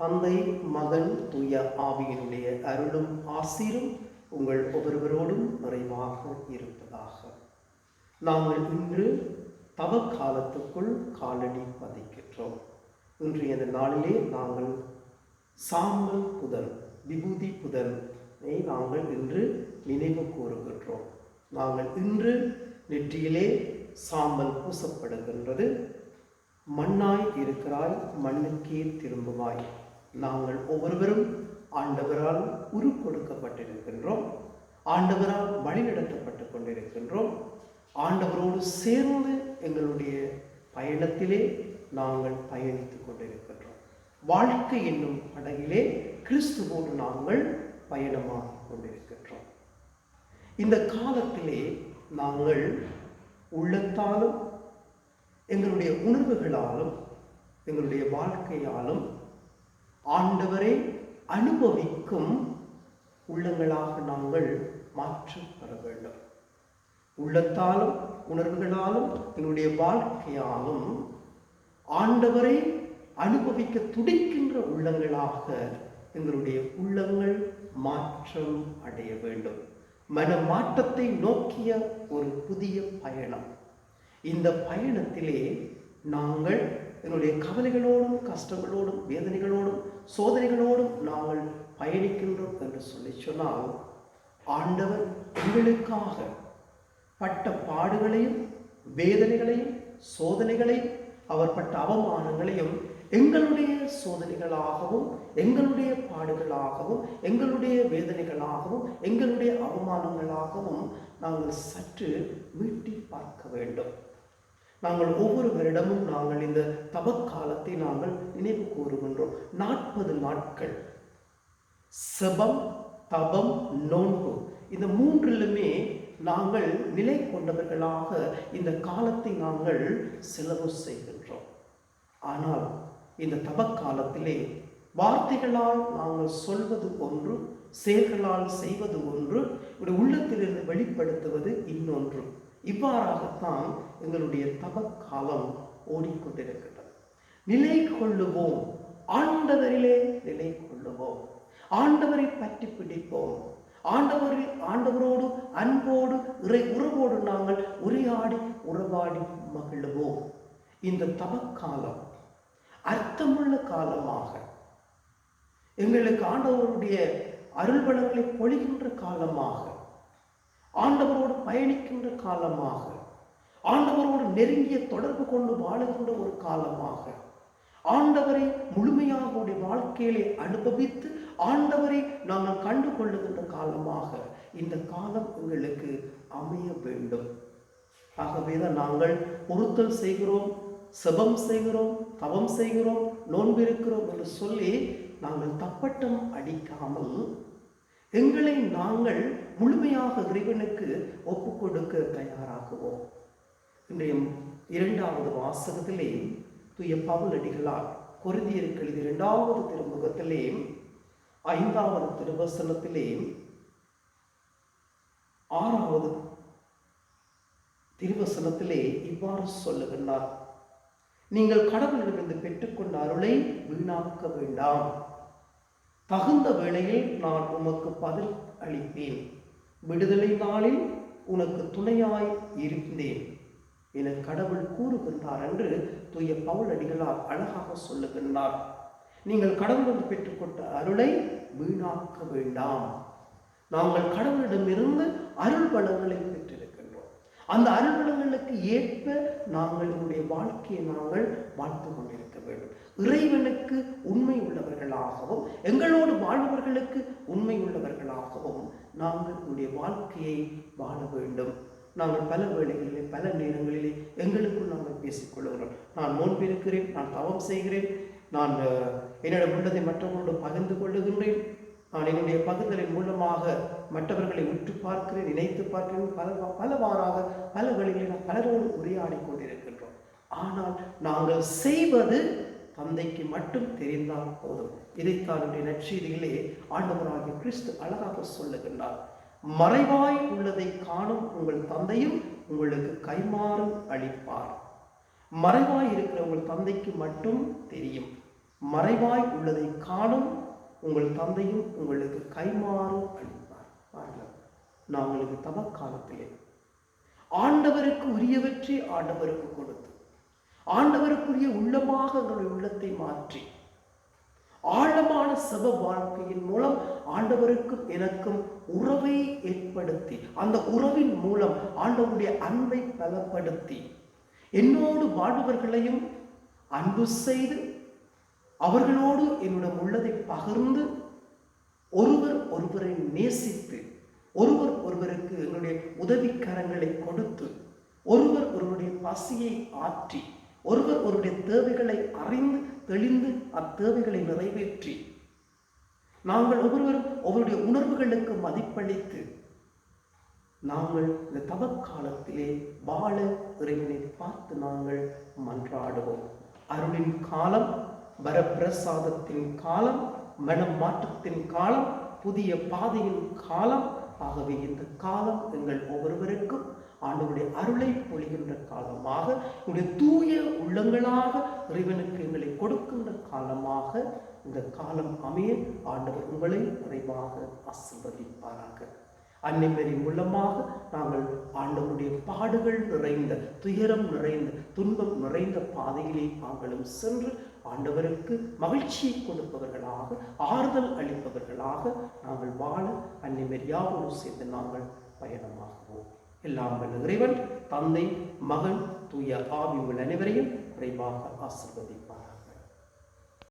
தந்தை மகன் தூய ஆவியினுடைய அருளும் ஆசீரும் உங்கள் ஒவ்வொருவரோடும் நிறைவாக இருப்பதாக. நாங்கள் இன்று தவ காலத்துக்குள் காலடி பதிக்கின்றோம். இன்றைய இந்த நாளிலே நாங்கள் சாம்பல் புதன் விபூதி புதனை நாங்கள் இன்று நினைவு கூறுகின்றோம். நாங்கள் இன்று நெற்றியிலே சாம்பல் பூசப்படுகின்றது. மண்ணாய் இருக்கிறாய் மண்ணுக்கே திரும்புவாய். நாங்கள் ஒவ்வொருவரும் ஆண்டவரால் உரு கொடுக்கப்பட்டிருக்கின்றோம் ஆண்டவரால் வழிநடத்தப்பட்டு கொண்டிருக்கின்றோம். ஆண்டவரோடு சேர்ந்து எங்களுடைய பயணத்திலே நாங்கள் பயணித்துக் கொண்டிருக்கின்றோம். வாழ்க்கை என்னும் படகிலே கிறிஸ்துவோடு நாங்கள் பயணமாக கொண்டிருக்கின்றோம். இந்த காலத்திலே நாங்கள் உள்ளத்தாலும் எங்களுடைய உணர்வுகளாலும் எங்களுடைய வாழ்க்கையாலும் ஆண்டவரை அனுபவிக்கும் உள்ளங்களாக நாங்கள் மாற்றம் பெற வேண்டும். உள்ளத்தாலும் உணர்வுகளாலும் எங்களுடைய வாழ்க்கையாலும் ஆண்டவரை அனுபவிக்க துடிக்கின்ற உள்ளங்களாக எங்களுடைய உள்ளங்கள் மாற்றம் அடைய வேண்டும். மன மாற்றத்தை நோக்கிய ஒரு புதிய பயணம். இந்த பயணத்திலே நாங்கள் என்னுடைய கவலைகளோடு கஷ்டங்களோடும் வேதனைகளோடும் சோதனைகளோடும் நாங்கள் பயணிக்கின்றோம் என்று சொல்லி சொன்னால் ஆண்டவர் உங்களுக்காக பட்ட பாடுகளையும் வேதனைகளையும் சோதனைகளையும் அவர் பட்ட அவமானங்களையும் எங்களுடைய சோதனைகளாகவும் எங்களுடைய பாடுகளாகவும் எங்களுடைய வேதனைகளாகவும் எங்களுடைய அவமானங்களாகவும் நாங்கள் சற்று மீட்டி பார்க்க வேண்டும். நாங்கள் ஒவ்வொரு வருடமும் நாங்கள் இந்த தபக்காலத்தை நாங்கள் நினைவு கூறுகின்றோம். நாற்பது நாட்கள். செபம் தபம் நோன்பு. இந்த மூன்றிலுமே நாங்கள் நிலை கொண்டவர்களாக இந்த காலத்தை நாங்கள் செலவு செய்கின்றோம். ஆனால் இந்த தபக்காலத்திலே வார்த்தைகளால் நாங்கள் சொல்வது ஒன்று செயல்களால் செய்வது ஒன்று ஒரு உள்ளத்திலிருந்து வெளிப்படுத்துவது இன்னொன்று. இவ்வாறாகத்தான் எங்களுடைய தவக்காலம் ஓடிக்கொண்டிருக்கின்றது. நிலை கொள்ளுவோம் ஆண்டவரிலே நிலை கொள்ளுவோம் ஆண்டவரை பற்றி பிடிப்போம். ஆண்டவரில் ஆண்டவரோடு அன்போடு இறை உறவோடு நாங்கள் உரையாடி உறவாடி மகிழுவோம். இந்த தவக்காலம் அர்த்தமுள்ள காலமாக எங்களுக்கு ஆண்டவருடைய அருள்வளங்களை பொழிகின்ற காலமாக ஆண்டவரோடு பயணிக்கின்ற காலமாக ஆண்டவரோடு நெருங்கிய தொடர்பு கொண்டு வாழுகின்ற ஒரு காலமாக ஆண்டவரை முழுமையாக உடைய வாழ்க்கையிலே அனுபவித்து ஆண்டவரை நாங்கள் கண்டு கொள்ளுகின்ற காலமாக இந்த காலம் எங்களுக்கு அமைய வேண்டும். ஆகவேதான் நாங்கள் பொருத்தல் செய்கிறோம் செபம் செய்கிறோம் தவம் செய்கிறோம் நோன்பிருக்கிறோம் என்று சொல்லி நாங்கள் தப்பட்டம் அடிக்காமல் எங்களை நாங்கள் முழுமையாக இறைவனுக்கு ஒப்பு கொடுக்க தயாராகுவோம். இன்றைய இரண்டாவது வாசகத்திலே தூய பவுல் அடிகளார் கொருந்தியருக்கு இரண்டாவது திருமுகத்திலே ஐந்தாவது திருவசனத்திலே ஆறாவது திருவசனத்திலே இவ்வாறு சொல்லுகின்றார். நீங்கள் கடவுளிடமிருந்து பெற்றுக்கொண்ட அருளை வீணாக்க வேண்டாம். தகுந்த வேளையில் நான் உமக்கு பதில் அளிப்பேன். விடுதலை நாளில் உனக்கு துணையாய் இருந்தேன். என கடவுள் கூறுகின்றார் என்று தூய பவுல் அடிகளார் அழகாக சொல்லுகின்றார். நீங்கள் கடவுளிடம் பெற்றுக்கொண்ட அருளை வீணாக்க வேண்டாம். நாங்கள் கடவுளிடமிருந்து அருள் வளங்களை பெற்றிருக்கின்றோம். அந்த அருள் வளங்களுக்கு ஏற்ப நாங்கள் என்னுடைய வாழ்க்கையை நாங்கள் வாழ்த்து கொண்டிருக்க வேண்டும். இறைவனுக்கு உள்ளவர்களாகவும் எங்களோடு வாழ்பவர்களுக்கு உண்மை உள்ளவர்களாகவும் நாங்கள் என்னுடைய வாழ்க்கையை வாழ வேண்டும். நாங்கள் பல வேளைகளிலே பல நேரங்களிலே எங்களுக்குள் நாங்கள் பேசிக்கொள்கிறோம் நான் நோன்பிருக்கிறேன் நான் தவம் செய்கிறேன். நான் என்னிடம் உள்ளதை மற்றவர்களோடு பகிர்ந்து கொள்ளுகின்றேன். நான் என்னுடைய பகிர்ந்தலின் மூலமாக மற்றவர்களை உற்று பார்க்கிறேன் நினைத்து பார்க்கிறேன். பல பலவாறாக பல வழிகளில் நாம் பலரோடு உரையாடி கொண்டிருக்கின்றோம். ஆனால் நாங்கள் செய்வது தந்தைக்கு மட்டும் தெரிந்தால் போதும். இதைத்தான் என்னுடைய நற்செய்தியிலே ஆண்டவராகிய கிறிஸ்து அழகாக சொல்லுகின்றார். மறைவாய் உள்ளதை காணும் உங்கள் தந்தையும் உங்களுக்கு கைமாறும் அளிப்பார். மறைவாய் இருக்கிற உங்கள் தந்தைக்கு மட்டும் தெரியும். மறைவாய் உள்ளதை காணும் உங்கள் தந்தையும் உங்களுக்கு கைமாறும் அளிப்பார். பாருங்கள் நாங்களுக்கு தவ ஆண்டவருக்கு உரியவற்றை ஆண்டவருக்கு கொடுத்து ஆண்டவருக்குரிய உள்ளமாக எங்களுடைய உள்ளத்தை மாற்றி. ஆழமான சப வாழ்க்கையின் மூலம் ஆண்டவருக்கும் எனக்கும் உறவை ஏற்படுத்தி அந்த உறவின் மூலம் ஆண்டவருடைய அன்பை பலப்படுத்தி என்னோடு வாழ்பவர்களையும் அன்பு செய்து அவர்களோடு என்னுடைய உள்ளதை பகிர்ந்து ஒருவர் ஒருவரை நேசித்து ஒருவர் ஒருவருக்கு என்னுடைய உதவிக்கரங்களை கொடுத்து ஒருவர் ஒருவருடைய பசியை ஆற்றி ஒருவர் ஒருவருடைய தேவைகளை அறிந்து தெளிந்து அத்தேவைகளை நிறைவேற்றி நாங்கள் ஒவ்வொருவரும் ஒவ்வொருடைய உணர்வுகளுக்கு மதிப்பளித்து நாங்கள் இந்த தவக்காலத்திலே வாழ இறைவனை பார்த்து நாங்கள் மன்றாடுவோம். அருளின் காலம் வரப்பிரசாதத்தின் காலம் மனம் மாற்றத்தின் காலம் புதிய பாதையின் காலம். ஆகவே இந்த காலம் எங்கள் ஒவ்வொரு அவருடைய அருளை பொழிகின்ற காலமாக உடைய தூய உள்ளங்களாக இறைவனுக்கு எங்களை கொடுக்கின்ற காலமாக இந்த காலம் அமைய ஆண்டவர் உங்களை நிறைவாக ஆசிர்வதிப்பாராக. அன்னைமரின் மூலமாக நாங்கள் ஆண்டவருடைய பாடுகள் நிறைந்த துயரம் நிறைந்த துன்பம் நிறைந்த பாதையிலே நாங்களும் சென்று ஆண்டவருக்கு மகிழ்ச்சியை கொடுப்பவர்களாக ஆறுதல் அளிப்பவர்களாக நாங்கள் வாழ அன்னைமரியாவோடு சேர்ந்து நாங்கள் பயணமாகுவோம். எல்லாம் வல்ல இறைவன் தந்தை மகன் தூய ஆவி உள்ள அனைவரையும் குறைவாக ஆசிர்வதிப்பார்.